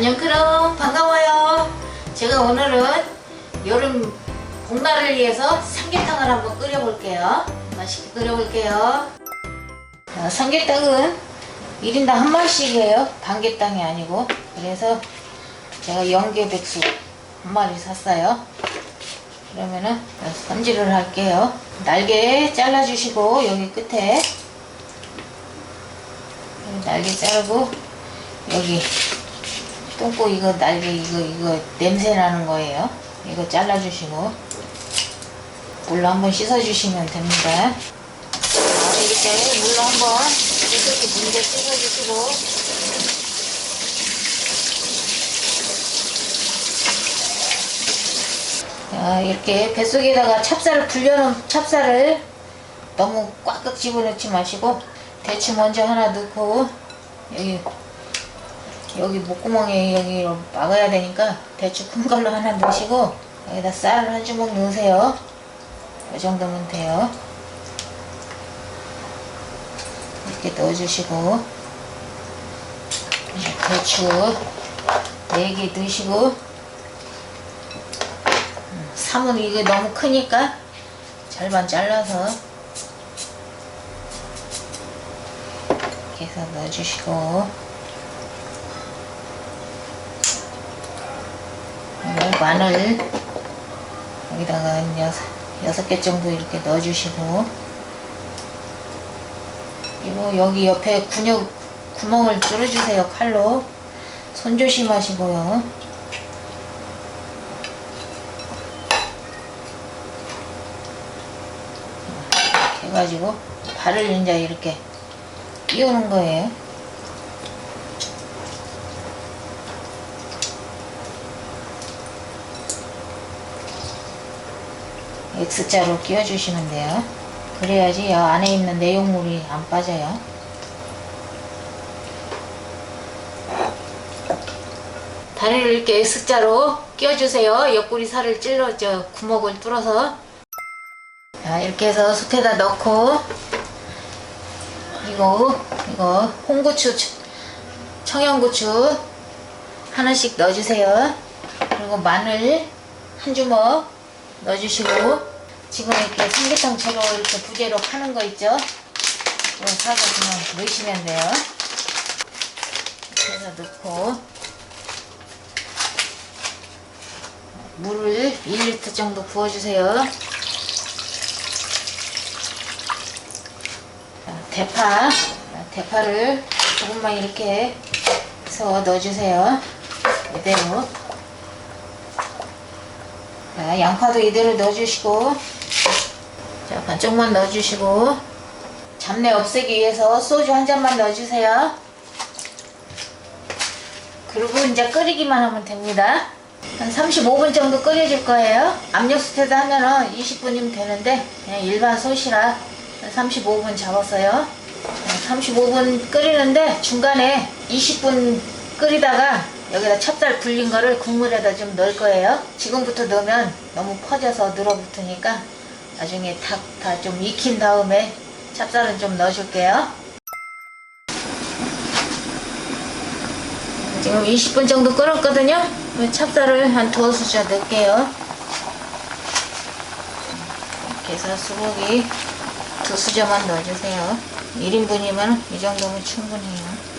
안녕 크롱 반가워요. 제가 오늘은 여름 복날을 위해서 삼계탕을 한번 끓여볼게요. 맛있게 끓여볼게요. 자, 삼계탕은 1인당 한 마리씩이에요. 반개탕이 아니고. 그래서 제가 영계백숙 한 마리 샀어요. 그러면은 손질을 할게요. 날개 잘라주시고 여기 끝에 날개 자르고 여기 똥꼬 이거 날개 이거 이거 냄새 나는 거예요. 이거 잘라주시고 물로 한번 씻어주시면 됩니다. 아, 이렇게 물로 한번 이렇게 문제 씻어주시고 자, 이렇게 뱃속에다가 찹쌀을 불려놓은 찹쌀을 너무 꽉꽉 집어넣지 마시고 대추 먼저 하나 넣고 여기 여기 목구멍에 여기 막아야 되니까 대추 큰 걸로 하나 넣으시고 여기다 쌀을 한 주먹 넣으세요. 이 정도면 돼요. 이렇게 넣어주시고 대추 4개 넣으시고 삼은 이게 너무 크니까 절반 잘라서 이렇게 해서 넣어주시고 그리고 마늘 여기다가 여섯 개 정도 이렇게 넣어주시고. 그리고 여기 옆에 근육 구멍을 뚫어주세요 칼로. 손 조심하시고요. 이렇게 해가지고 발을 이제 이렇게 끼우는 거예요 X자로 끼워주시면 돼요. 그래야지 이 안에 있는 내용물이 안 빠져요. 다리를 이렇게 X자로 끼워주세요. 옆구리 살을 찔러, 저 구멍을 뚫어서. 자, 이렇게 해서 솥에다 넣고, 이거, 이거, 홍고추, 청양고추 하나씩 넣어주세요. 그리고 마늘 한 주먹 넣어주시고 지금 이렇게 삼계탕 재료 이렇게 부재로 파는 거 있죠? 이거 사서 그냥 넣으시면 돼요. 이렇게 해서 넣고 물을 1리터 정도 부어주세요. 자, 대파, 자, 대파를 조금만 이렇게 해서 넣어주세요. 이대로. 자, 양파도 이대로 넣어주시고, 자, 반쪽만 넣어주시고, 잡내 없애기 위해서 소주 한 잔만 넣어주세요. 그리고 이제 끓이기만 하면 됩니다. 한 35분 정도 끓여줄 거예요. 압력수태도 하면은 20분이면 되는데, 그냥 일반 솥이라 35분 잡았어요. 35분 끓이는데 중간에 20분 끓이다가 여기다 찹쌀 불린 거를 국물에다 좀 넣을 거예요. 지금부터 넣으면 너무 퍼져서 늘어붙으니까 나중에 다좀 익힌 다음에 찹쌀은 좀 넣어줄게요. 지금 20분 정도 끓었거든요. 그 찹쌀을 한 두어 수저 넣을게요. 이렇게 해서 수고기 두 수저만 넣어주세요. 1인분이면 이 정도면 충분해요.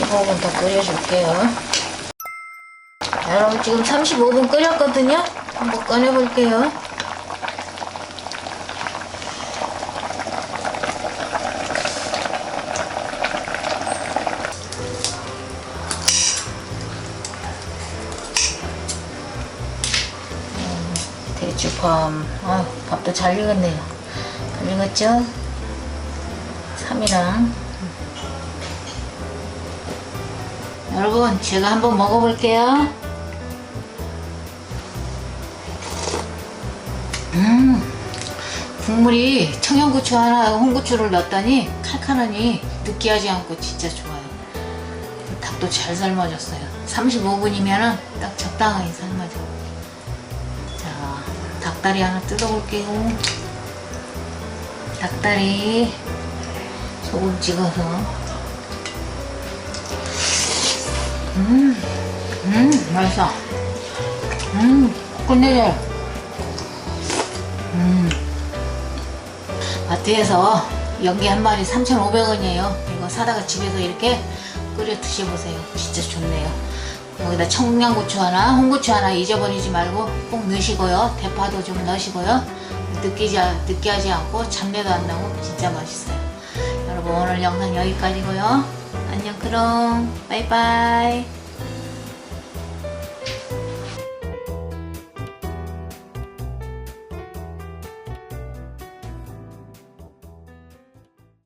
15분 더 끓여줄게요. 자, 여러분 지금 35분 끓였거든요. 한번 꺼내볼게요. 음, 대추팜. 아, 밥도 잘 익었네요. 잘 익었죠? 3이랑 여러분 제가 한번 먹어볼게요. 음 국물이 청양고추 하나 홍고추를 넣었더니 칼칼하니 느끼하지 않고 진짜 좋아요. 닭도 잘 삶아졌어요. 35분이면 딱 적당하게 삶아져. 자 닭다리 하나 뜯어볼게요. 닭다리 소금 찍어서 음, 음, 맛있어. 음, 끝내줘. 음, 마트에서 연기 한 마리 3,500원이에요. 이거 사다가 집에서 이렇게 끓여 드셔보세요. 진짜 좋네요. 여기다 청양고추 하나, 홍고추 하나 잊어버리지 말고 꼭 넣으시고요. 대파도 좀 넣으시고요. 느끼지, 느끼하지 않고 잡내도 안 나고 진짜 맛있어요. 여러분 오늘 영상 여기까지고요. 안녕 그럼 바이바이.